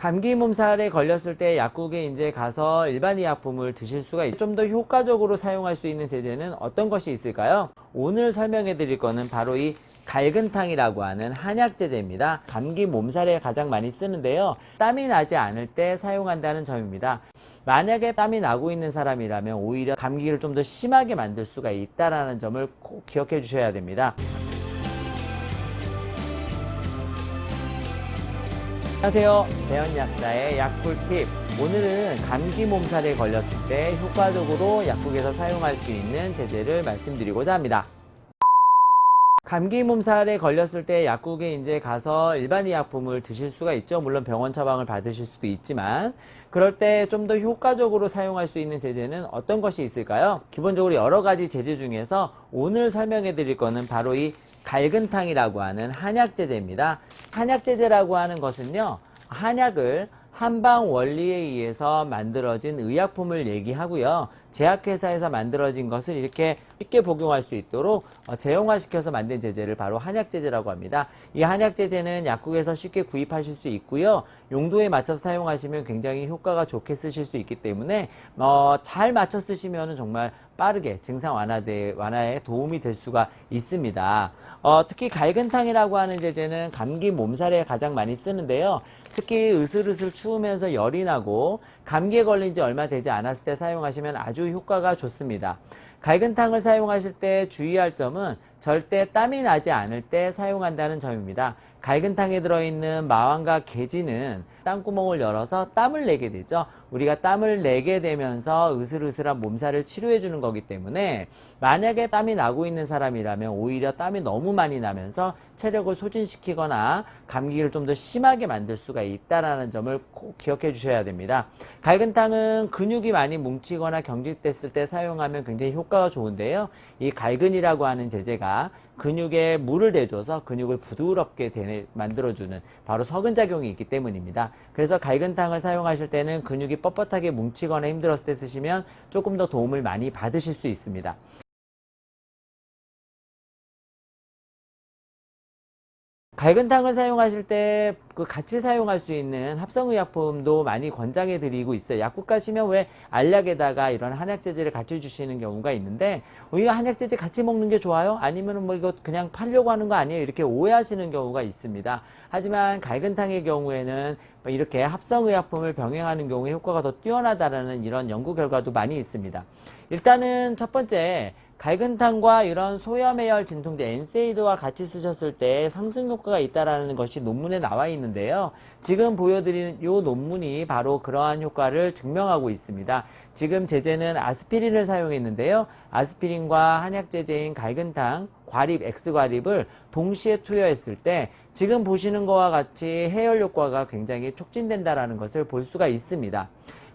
감기 몸살에 걸렸을 때 약국에 이제 가서 일반 의약품을 드실 수가 있. 좀더 효과적으로 사용할 수 있는 제재는 어떤 것이 있을까요? 오늘 설명해 드릴 거는 바로 이 갈근탕이라고 하는 한약 제제입니다. 감기 몸살에 가장 많이 쓰는데요. 땀이 나지 않을 때 사용한다는 점입니다. 만약에 땀이 나고 있는 사람이라면 오히려 감기를 좀 더 심하게 만들 수가 있다라는 점을 꼭 기억해 주셔야 됩니다. 안녕하세요. 대현약사의 약꿀팁. 오늘은 감기 몸살에 걸렸을 때 효과적으로 약국에서 사용할 수 있는 제재를 말씀드리고자 합니다. 감기 몸살에 걸렸을 때 약국에 이제 가서 일반 의약품을 드실 수가 있죠. 물론 병원 처방을 받으실 수도 있지만 그럴 때 좀 더 효과적으로 사용할 수 있는 제재는 어떤 것이 있을까요? 기본적으로 여러 가지 제재 중에서 오늘 설명해 드릴 거는 바로 이 갈근탕이라고 하는 한약 제제입니다. 한약 제제라고 하는 것은요. 한약을 한방 원리에 의해서 만들어진 의약품을 얘기하고요. 제약회사에서 만들어진 것을 이렇게 쉽게 복용할 수 있도록 어, 제형화시켜서 만든 제제를 바로 한약제제라고 합니다. 이 한약제제는 약국에서 쉽게 구입하실 수 있고요. 용도에 맞춰서 사용하시면 굉장히 효과가 좋게 쓰실 수 있기 때문에 어, 잘 맞춰 쓰시면 정말 빠르게 증상 완화대, 완화에 도움이 될 수가 있습니다. 어, 특히 갈근탕이라고 하는 제제는 감기 몸살에 가장 많이 쓰는데요. 특히 으슬으슬 추우면서 열이 나고 감기에 걸린 지 얼마 되지 않았을 때 사용하시면 아주 효과가 좋습니다. 갈근탕을 사용하실 때 주의할 점은 절대 땀이 나지 않을 때 사용한다는 점입니다. 갈근 탕에 들어있는 마왕과 계지는 땅구멍을 열어서 땀을 내게 되죠. 우리가 땀을 내게 되면서 으슬으슬한 몸살을 치료해 주는 거기 때문에 만약에 땀이 나고 있는 사람이라면 오히려 땀이 너무 많이 나면서 체력을 소진시키거나 감기를 좀 더 심하게 만들 수가 있다라는 점을 꼭 기억해 주셔야 됩니다. 갈근탕은 근육이 많이 뭉치거나 경직됐을 때 사용하면 굉장히 효과가 좋은데요. 이 갈근이라고 하는 제제가 근육에 물을 대줘서 근육을 부드럽게 만들어주는 바로 석은 작용이 있기 때문입니다. 그래서 갈근탕을 사용하실 때는 근육이 뻣뻣하게 뭉치거나 힘들었을 때 쓰시면 조금 더 도움을 많이 받으실 수 있습니다. 갈근탕을 사용하실 때 그 같이 사용할 수 있는 합성의약품도 많이 권장해 드리고 있어요. 약국 가시면 왜 알약에다가 이런 한약제제를 같이 주시는 경우가 있는데 어, 이거 한약제제 같이 먹는 게 좋아요? 아니면 뭐 이거 그냥 팔려고 하는 거 아니에요? 이렇게 오해하시는 경우가 있습니다. 하지만 갈근탕의 경우에는 뭐 이렇게 합성의약품을 병행하는 경우에 효과가 더 뛰어나다라는 이런 연구 결과도 많이 있습니다. 일단은 첫 번째 갈근탕과 이런 소염해열 진통제 엔세이드와 같이 쓰셨을 때 상승 효과가 있다라는 것이 논문에 나와 있는데요. 지금 보여드리는 이 논문이 바로 그러한 효과를 증명하고 있습니다. 지금 제제는 아스피린을 사용했는데요. 아스피린과 한약 제제인 갈근탕, 과립, X과립을 동시에 투여했을 때 지금 보시는 것과 같이 해열 효과가 굉장히 촉진된다라는 것을 볼 수가 있습니다.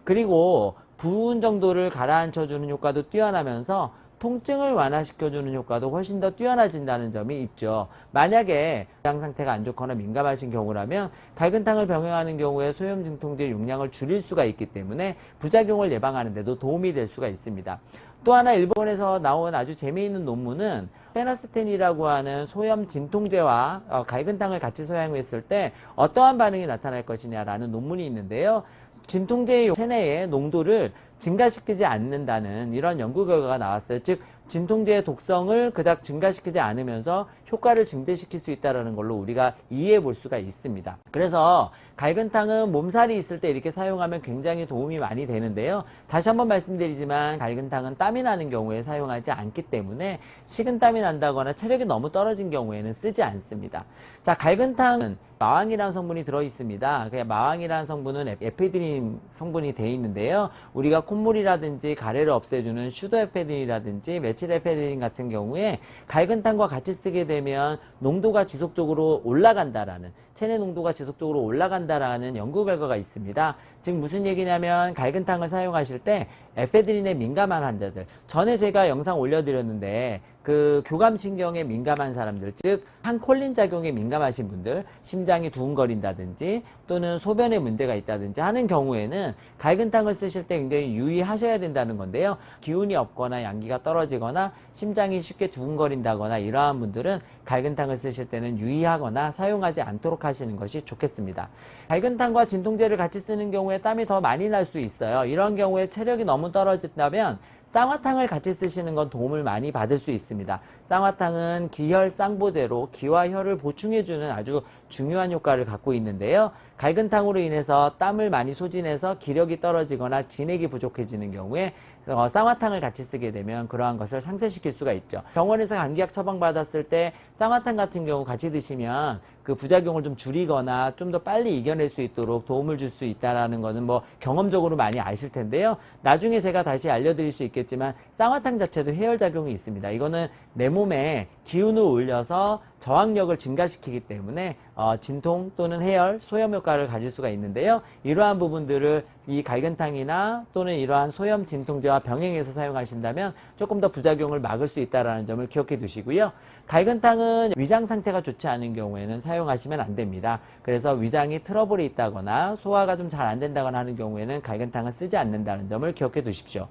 그리고 부은 정도를 가라앉혀주는 효과도 뛰어나면서 통증을 완화시켜주는 효과도 훨씬 더 뛰어나진다는 점이 있죠. 만약에 장 상태가 안 좋거나 민감하신 경우라면 갈근탕을 병행하는 경우에 소염 진통제 용량을 줄일 수가 있기 때문에 부작용을 예방하는 데도 도움이 될 수가 있습니다. 또 하나 일본에서 나온 아주 재미있는 논문은 페나스텐이라고 하는 소염 진통제와 어, 갈근탕을 같이 사용했을 때 어떠한 반응이 나타날 것이냐라는 논문이 있는데요. 진통제의 체내의 농도를 증가시키지 않는다는 이런 연구 결과가 나왔어요. 즉 진통제의 독성을 그닥 증가시키지 않으면서 효과를 증대시킬 수 있다는 걸로 우리가 이해해 볼 수가 있습니다. 그래서 갈근탕은 몸살이 있을 때 이렇게 사용하면 굉장히 도움이 많이 되는데요. 다시 한번 말씀드리지만 갈근탕은 땀이 나는 경우에 사용하지 않기 때문에 식은땀이 난다거나 체력이 너무 떨어진 경우에는 쓰지 않습니다. 자, 갈근탕은 마왕이라는 성분이 들어 있습니다. 그냥 마왕이라는 성분은 에- 에페드린 성분이 되어 있는데요. 우리가 콧물이라든지 가래를 없애주는 슈도에페드린이라든지 메칠에페드린 같은 경우에 갈근탕과 같이 쓰게 되면 농도가 지속적으로 올라간다라는 체내 농도가 지속적으로 올라간다라는 연구 결과가 있습니다. 즉 무슨 얘기냐면 갈근탕을 사용하실 때 에페드린에 민감한 환자들. 전에 제가 영상 올려드렸는데 그 교감신경에 민감한 사람들, 즉 항콜린 작용에 민감하신 분들, 심장이 두근거린다든지 또는 소변에 문제가 있다든지 하는 경우에는 갈근탕을 쓰실 때 굉장히 유의하셔야 된다는 건데요. 기운이 없거나 양기가 떨어지거나 심장이 쉽게 두근거린다거나 이러한 분들은 갈근탕을 쓰실 때는 유의하거나 사용하지 않도록 하시는 것이 좋겠습니다. 갈근탕과 진통제를 같이 쓰는 경우에 땀이 더 많이 날 수 있어요. 이런 경우에 체력이 너무 떨어진다면 쌍화탕을 같이 쓰시는 건 도움을 많이 받을 수 있습니다. 쌍화탕은 기혈 쌍보대로 기와 혈을 보충해주는 아주 중요한 효과를 갖고 있는데요. 갈근탕으로 인해서 땀을 많이 소진해서 기력이 떨어지거나 진액이 부족해지는 경우에 어, 쌍화탕을 같이 쓰게 되면 그러한 것을 상쇄시킬 수가 있죠. 병원에서 감기약 처방받았을 때 쌍화탕 같은 경우 같이 드시면 그 부작용을 좀 줄이거나 좀 더 빨리 이겨낼 수 있도록 도움을 줄 수 있다라는 거는 뭐 경험적으로 많이 아실 텐데요. 나중에 제가 다시 알려드릴 수 있겠지만 쌍화탕 자체도 해열 작용이 있습니다. 이거는 내 몸에 기운을 올려서 저항력을 증가시키기 때문에 어, 진통 또는 해열, 소염 효과를 가질 수가 있는데요. 이러한 부분들을 이 갈근탕이나 또는 이러한 소염 진통제와 병행해서 사용하신다면 조금 더 부작용을 막을 수 있다는 점을 기억해 두시고요. 갈근탕은 위장 상태가 좋지 않은 경우에는 사용하시면 안 됩니다. 그래서 위장이 트러블이 있다거나 소화가 좀 잘 안 된다거나 하는 경우에는 갈근탕을 쓰지 않는다는 점을 기억해 두십시오.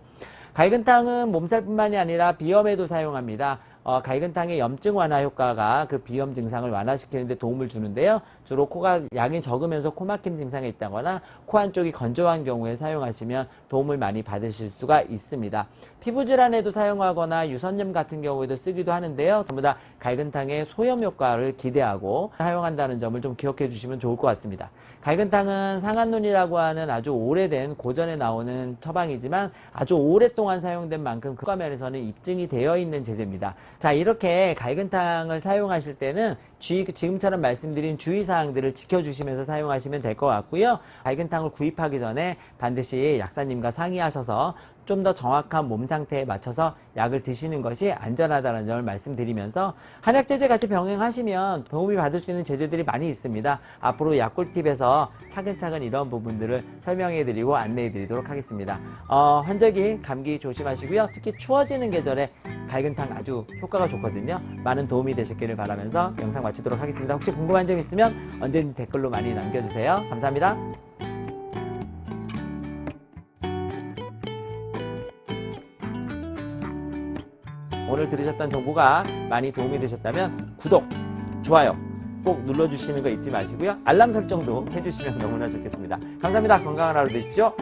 갈근탕은 몸살뿐만이 아니라 비염에도 사용합니다. 어, 갈근탕의 염증 완화 효과가 그 비염 증상을 완화시키는 데 도움을 주는데요. 주로 코가 양이 적으면서 코막힘 증상이 있다거나 코 한쪽이 건조한 경우에 사용하시면 도움을 많이 받으실 수가 있습니다. 피부 질환에도 사용하거나 유선염 같은 경우에도 쓰기도 하는데요. 전부 다 갈근탕의 소염 효과를 기대하고 사용한다는 점을 좀 기억해 주시면 좋을 것 같습니다. 갈근탕은 상한눈이라고 하는 아주 오래된 고전에 나오는 처방이지만 아주 오랫동안 사용된 만큼 그 화면에서는 입증이 되어 있는 제제입니다. 자, 이렇게 갈근탕을 사용하실 때는 주의, 지금처럼 말씀드린 주의사항들을 지켜주시면서 사용하시면 될 것 같고요. 갈근탕을 구입하기 전에 반드시 약사님과 상의하셔서 좀 더 정확한 몸 상태에 맞춰서 약을 드시는 것이 안전하다는 점을 말씀드리면서 한약제제 같이 병행하시면 도움이 받을 수 있는 제제들이 많이 있습니다. 앞으로 약꿀팁에서 차근차근 이런 부분들을 설명해 드리고 안내해 드리도록 하겠습니다. 어, 환절기 감기 조심하시고요. 특히 추워지는 계절에 갈근탕 아주 효과가 좋거든요. 많은 도움이 되셨기를 바라면서 영상 마치도록 하겠습니다. 혹시 궁금한 점 있으면 언제든지 댓글로 많이 남겨주세요. 감사합니다. 오늘 들으셨던 정보가 많이 도움이 되셨다면 구독, 좋아요 꼭 눌러주시는 거 잊지 마시고요. 알람 설정도 해주시면 너무나 좋겠습니다. 감사합니다. 건강한 하루 되십시오.